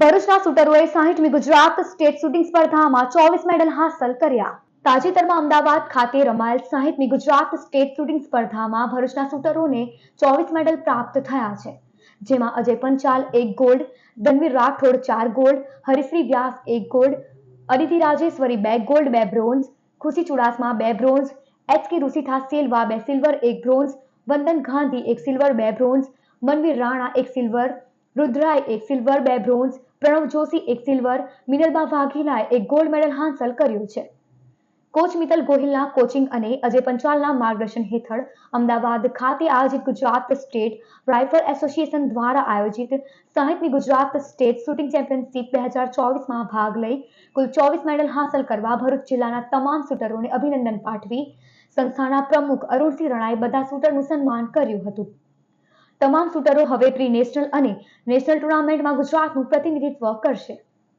ભરૂચના શૂટરોએ સાહીઠમી ગુજરાત સ્ટેટ શૂટિંગ સ્પર્ધામાં ચોવીસ મેડલ હાંસલ કર્યા. તાજેતરમાં અમદાવાદ ખાતે રમાયેલ સાહીઠમી ગુજરાત સ્ટેટ શૂટિંગ સ્પર્ધામાં ભરૂચના શૂટરોને ચોવીસ મેડલ પ્રાપ્ત થયા છે. જેમાં અજય પંચાલ એક ગોલ્ડ, ધનવીર રાઠોડ ચાર ગોલ્ડ, હરિશ્રી વ્યાસ એક ગોલ્ડ, અદિતિ રાજેશ્વરી બે ગોલ્ડ, બે બ્રોન્ઝ, ખુશી ચુડાસમા બે bronze, H K Rusitha Silva બે સિલ્વર, એક બ્રોન્ઝ, વંદન ગાંધી એક સિલ્વર, બે બ્રોન્ઝ, મનવીર રાણા એક સિલ્વર, રુદ્રાય એક સિલ્વર, બે બ્રોન્ઝ પ્રણવ જોશી એક સિલ્વર મિનલબા વાઘેલાએ એક ગોલ્ડ મેડલ હાંસલ કર્યું છે. કોચ મિતલ ગોહિલના કોચિંગ અને અજય પંચાલના માર્ગદર્શન હેઠળ અમદાવાદ ખાતે આયોજિત ગુજરાત સ્ટેટ રાઇફલ એસોસિએશન દ્વારા આયોજિત સાહીઠમી ગુજરાત સ્ટેટ શૂટિંગ ચેમ્પિયનશિપ બે હજાર ચોવીસમાં ભાગ લઈ કુલ ચોવીસ મેડલ હાંસલ કરવા ભરૂચ જિલ્લાના તમામ શૂટરોને અભિનંદન પાઠવી સંસ્થાના પ્રમુખ અરુણસિંહ રણાએ બધા શૂટરનું સન્માન કર્યું હતું. તમામ શૂટરો હવે પ્રી નેશનલ અને નેશનલ ટુર્નામેન્ટમાં ગુજરાતનું પ્રતિનિધિત્વ કરશે.